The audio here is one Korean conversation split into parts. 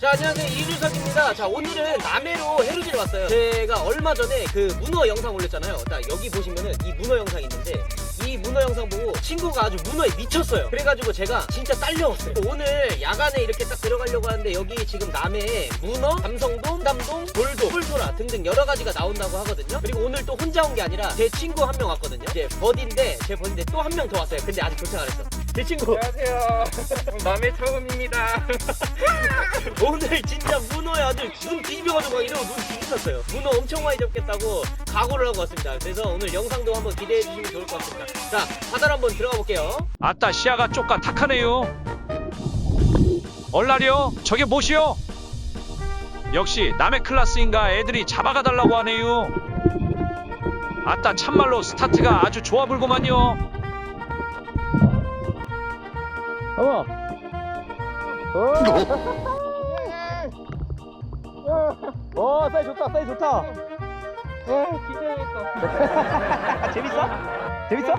자 안녕하세요. 이주석입니다. 자 오늘은 남해로 해루지를 왔어요. 제가 얼마 전에 그 문어 영상 올렸잖아요. 자 여기 보시면은 이 문어 영상이 있는데 이 문어 영상 보고 친구가 아주 문어에 미쳤어요. 그래가지고 제가 진짜 딸려왔어요. 오늘 야간에 이렇게 딱 들어가려고 하는데 여기 지금 남해에 문어, 감성돔, 담동, 돌돔, 뿔소라 등등 여러 가지가 나온다고 하거든요. 그리고 오늘 또 혼자 온 게 아니라 제 친구 한 명 왔거든요. 이제 버디인데 제 버디인데 또 한 명 더 왔어요. 근데 아직 도착 안 했어 제 친구 안녕하세요. 남의 처음입니다. 오늘 진짜 문어에 아주 눈 뒤집어가지고 막 이러고 눈 뒤집혔어요. 문어 엄청 많이 잡겠다고 각오를 하고 왔습니다. 그래서 오늘 영상도 한번 기대해 주시면 좋을 것 같습니다. 자, 바다로 한번 들어가 볼게요. 아따 시야가 쪽가 탁하네요. 얼라리요? 저게 뭐시요? 역시 남의 클라스인가 애들이 잡아가 달라고 하네요. 아따 참말로 스타트가 아주 좋아 불구만요. 어머. 어, 사이 좋다, 사이 좋다. 기대했어. 재밌어? 재밌어?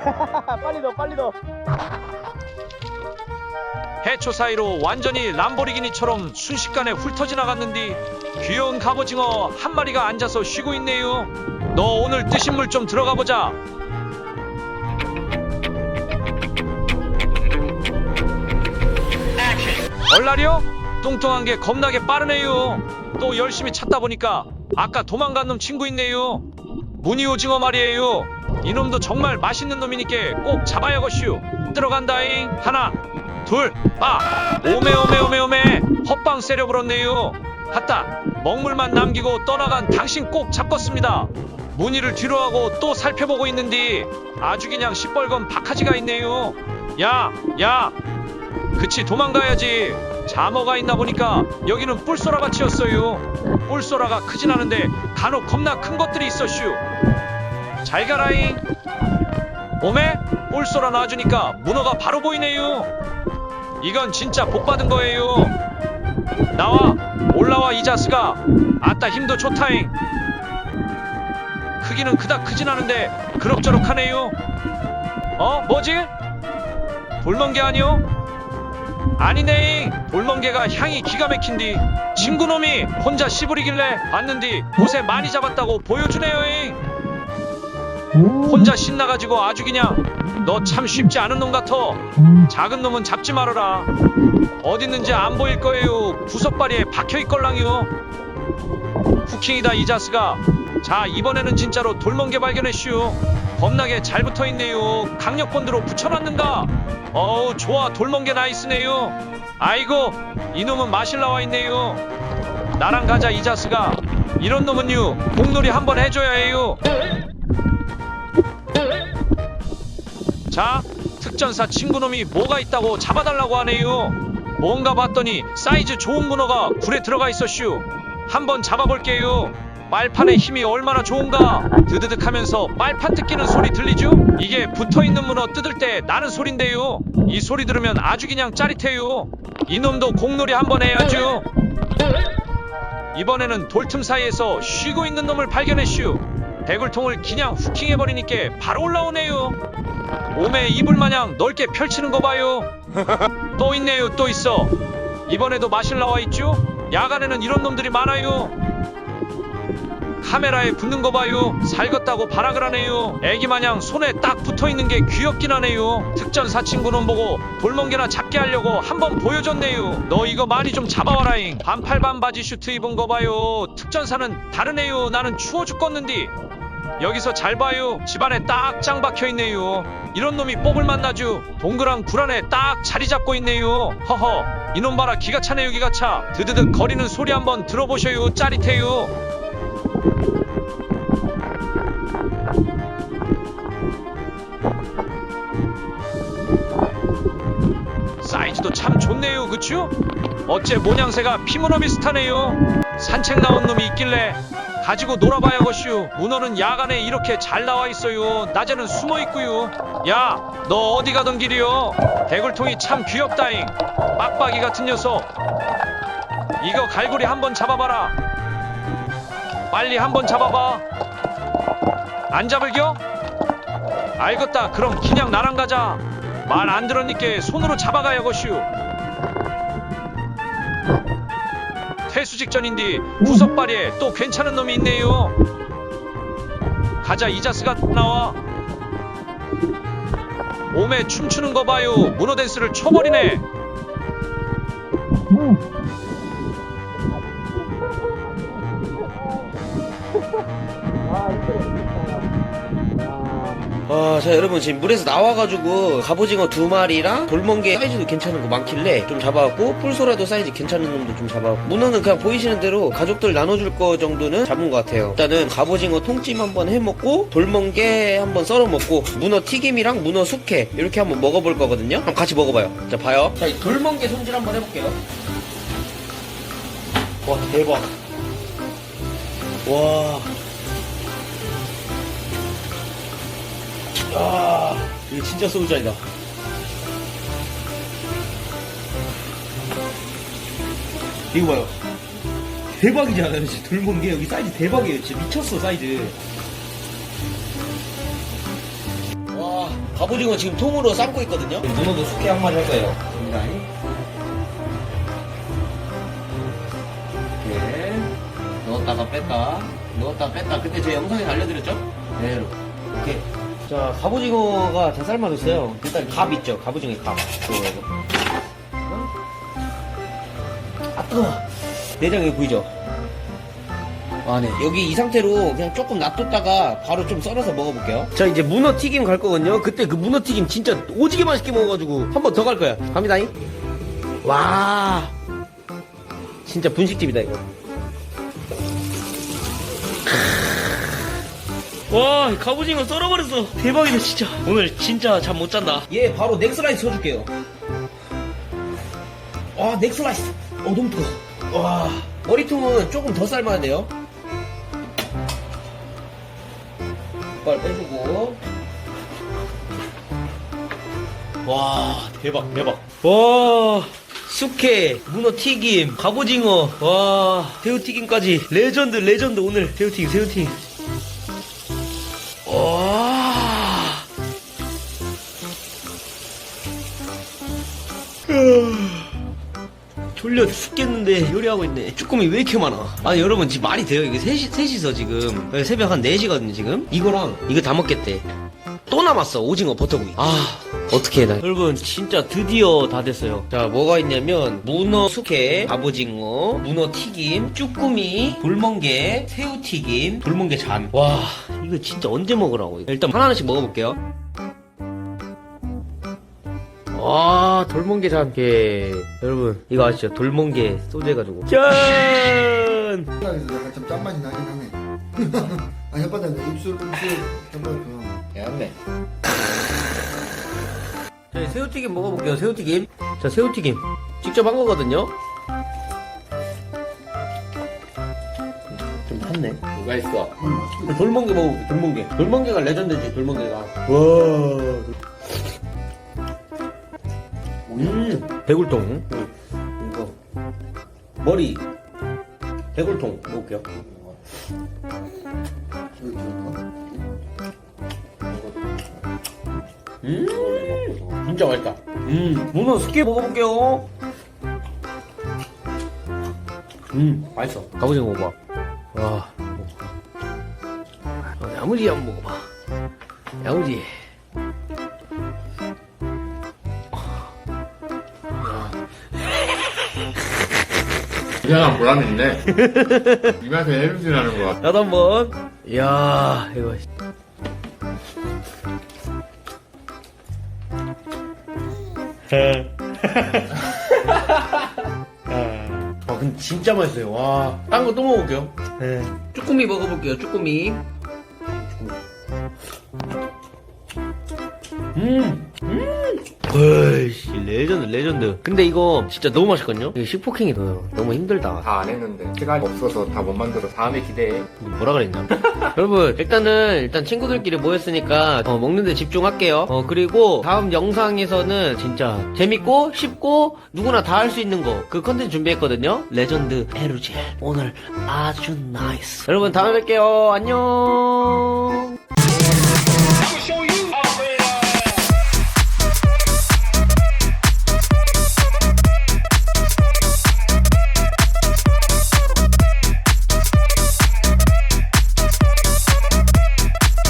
빨리 넣어, 빨리 넣어. 해초 사이로 완전히 람보르기니처럼 순식간에 훑어 지나갔는디 귀여운 갑오징어 한 마리가 앉아서 쉬고 있네요. 너 오늘 뜨신 물 좀 들어가 보자. 얼라리요? 뚱뚱한 게 겁나게 빠르네요. 또 열심히 찾다 보니까 아까 도망간 놈 친구 있네요. 무늬 오징어 말이에요. 이놈도 정말 맛있는 놈이니까 꼭 잡아야겠슈. 들어간다잉. 하나, 둘, 아, 오메 오메 오메 오메 헛방 세려버렸네요. 하따 먹물만 남기고 떠나간 당신 꼭 잡겠습니다. 무늬를 뒤로 하고 또 살펴보고 있는디 아주 그냥 시뻘건 박하지가 있네요. 야, 야, 그치 도망가야지. 자머가 있나 보니까 여기는 뿔소라가 치였어요. 뿔소라가 크진 않은데 간혹 겁나 큰 것들이 있었슈. 잘 가라잉. 오메 뿔소라 놔주니까 문어가 바로 보이네요. 이건 진짜 복 받은 거예요. 나와 올라와 이 자스가 아따 힘도 좋다잉. 크기는 그닥 크진 않은데 그럭저럭 하네요. 어 뭐지? 돌멍게 아니요? 아니네잉 돌멍게가 향이 기가 막힌디 친구놈이 혼자 씨부리길래 봤는디 옷에 많이 잡았다고 보여주네요잉. 혼자 신나가지고 아주 그냥 너 참 쉽지 않은 놈 같아. 작은 놈은 잡지 말아라. 어딨는지 안 보일 거예요. 구석바리에 박혀있걸랑요 후킹이다 이 자스가. 자 이번에는 진짜로 돌멍게 발견했슈. 겁나게 잘 붙어있네요. 강력본드로 붙여놨는가? 어우 좋아 돌멍게 나이스네요. 아이고 이놈은 마실 나와 있네요. 나랑 가자 이 자스가. 이런 놈은요 공놀이 한번 해줘야 해요. 자 특전사 친구놈이 뭐가 있다고 잡아달라고 하네요. 뭔가 봤더니 사이즈 좋은 문어가 굴에 들어가 있었슈 한번 잡아볼게요. 빨판의 힘이 얼마나 좋은가? 드드득 하면서 빨판 뜯기는 소리 들리죠? 이게 붙어있는 문어 뜯을 때 나는 소린데요. 이 소리 들으면 아주 그냥 짜릿해요. 이놈도 공놀이 한번 해야죠. 이번에는 돌틈 사이에서 쉬고 있는 놈을 발견했슈. 대굴통을 그냥 후킹해버리니까 바로 올라오네요. 몸에 이불 마냥 넓게 펼치는 거 봐요. 또 있네요 또 있어. 이번에도 마실 나와 있죠 야간에는 이런 놈들이 많아요. 카메라에 붙는 거 봐요. 살겄다고 발악을 하네요. 애기 마냥 손에 딱 붙어 있는 게 귀엽긴 하네요. 특전사 친구는 보고 돌멍게나 잡게 하려고 한번 보여줬네요. 너 이거 많이 좀 잡아와라잉. 반팔 반 바지 슈트 입은 거 봐요. 특전사는 다르네요. 나는 추워 죽겠는디 여기서 잘 봐요. 집안에 딱 짱 박혀 있네요. 이런 놈이 뽑을 만나죠. 동그란 굴 안에 딱 자리 잡고 있네요. 허허 이놈 봐라. 기가 차네요 기가 차. 드드득 거리는 소리 한번 들어보셔요. 짜릿해요. 사이즈도 참 좋네요. 그쵸? 어째 모양새가 피문어 비슷하네요. 산책 나온 놈이 있길래 가지고 놀아봐야겠슈 문어는 야간에 이렇게 잘 나와 있어요. 낮에는 숨어 있고요. 야 너 어디 가던 길이요? 대굴통이 참 귀엽다잉. 빡빡이 같은 녀석. 이거 갈고리 한번 잡아봐라. 빨리 한번 잡아봐. 안 잡을겨? 알겠다. 그럼 그냥 나랑 가자. 말 안 들었니께 손으로 잡아가야 것이오. 퇴수 직전인데 구석발에 또 괜찮은 놈이 있네요. 가자 이자스가 나와. 몸에 춤추는 거 봐요. 문어 댄스를 쳐버리네. 아, 자 여러분 지금 물에서 나와가지고 갑오징어 두 마리랑 돌멍게 사이즈도 괜찮은 거 많길래 좀 잡아왔고 뿔소라도 사이즈 괜찮은 놈도 좀 잡아왔고. 문어는 그냥 보이시는 대로 가족들 나눠줄 거 정도는 잡은 것 같아요. 일단은 갑오징어 통찜 한번 해먹고 돌멍게 한번 썰어 먹고 문어 튀김이랑 문어 숙회 이렇게 한번 먹어볼 거거든요. 그럼 같이 먹어봐요. 자 봐요. 자 이 돌멍게 손질 한번 해볼게요. 와 대박. 와 아, 이거 진짜 소주잔이다. 이거 봐요. 대박이지 않아요? 진짜 돌본 게 여기 사이즈 대박이에요. 진짜 미쳤어, 사이즈. 와, 갑오징어 지금 통으로 삶고 있거든요. 문어도 숙회 한 마리 할 거예요. 갑니다. 이렇게. 넣었다가 뺐다. 넣었다가 뺐다. 그때 제 영상에서 알려드렸죠? 네, 여러분. 자, 갑오징어가 다 삶아졌어요. 일단 갑 있죠? 갑오징어의 갑. 어? 아, 뜨거워. 내장 여기 보이죠? 아, 네. 여기 이 상태로 그냥 조금 놔뒀다가 바로 좀 썰어서 먹어볼게요. 자, 이제 문어 튀김 갈 거거든요. 그때 그 문어 튀김 진짜 오지게 맛있게 먹어가지고 한 번 더 갈 거야. 갑니다잉. 와. 진짜 분식집이다, 이거. 와 갑오징어 썰어버렸어. 대박이다 진짜. 오늘 진짜 잠 못 잔다. 얘 바로 넥슬라이스 쳐줄게요. 와 넥슬라이스. 어 너무 뜨거 와 머리통은 조금 더 삶아야 돼요. 이빨 빼주고. 와 대박 대박. 와 숙회 문어 튀김 갑오징어. 와 새우튀김까지. 레전드 레전드 오늘 새우튀김 새우튀김 와. 졸려 죽겠는데 요리하고 있네. 쭈꾸미 왜 이렇게 많아? 아니 여러분 지금 말이 돼요? 이거 셋이, 셋이서 지금 새벽 한 4시거든요 지금 이거랑 이거 다 먹겠대. 또 남았어 오징어 버터구이. 아 어떻게 해나? 여러분 진짜 드디어 다 됐어요. 자 뭐가 있냐면 문어 숙회, 갑오징어, 문어 튀김, 쭈꾸미, 돌멍게, 새우 튀김, 돌멍게 잔. 와 이거 진짜 언제 먹으라고? 일단 하나하나씩 먹어볼게요. 와 돌멍게 잔게 여러분 이거 아시죠? 돌멍게 소주 해가지고 짠! 약간 좀 짠맛이 나긴 하네. 아, 혓바닥에 입술, 입술, 혓바닥 야네 자 새우튀김 먹어볼게요 새우튀김 자 새우튀김 직접 한 거거든요 좀 탔네 뭐가 있어? 돌멍게 먹어볼게 돌멍게 돌멍게가 레전드지 돌멍게가 와 음, 대굴통. 이거. 머리. 대굴통. 먹을게요. 음, 진짜 맛있다. 음, 문어 숙회 먹어볼게요. 음, 맛있어. 갑오징어 먹어봐. 와. 어, 야무지 한번 먹어봐. 야무지. 이상한 보람이 있네. 입맛에 해루질 하는 것 같아. 나도 한번. 이야, 이거. 아, 근데 진짜 맛있어요. 와. 딴 거 또 먹어볼게요. 네. 쭈꾸미 먹어볼게요, 쭈꾸미. 음, 음. 어이씨, 레전드, 레전드. 근데 이거 진짜 너무 맛있거든요? 이거 식포킹이 더 너무 힘들다. 다 안 했는데 시간이 없어서 다 못 만들어 다음에 기대해. 뭐라 그랬냐? 여러분 일단은 일단 친구들끼리 모였으니까 어, 먹는데 집중할게요. 어 그리고 다음 영상에서는 진짜 재밌고 쉽고 누구나 다 할 수 있는 거 그 컨텐츠 준비했거든요. 레전드 에루젤 오늘 아주 나이스. 여러분 다음에 뵐게요. 안녕.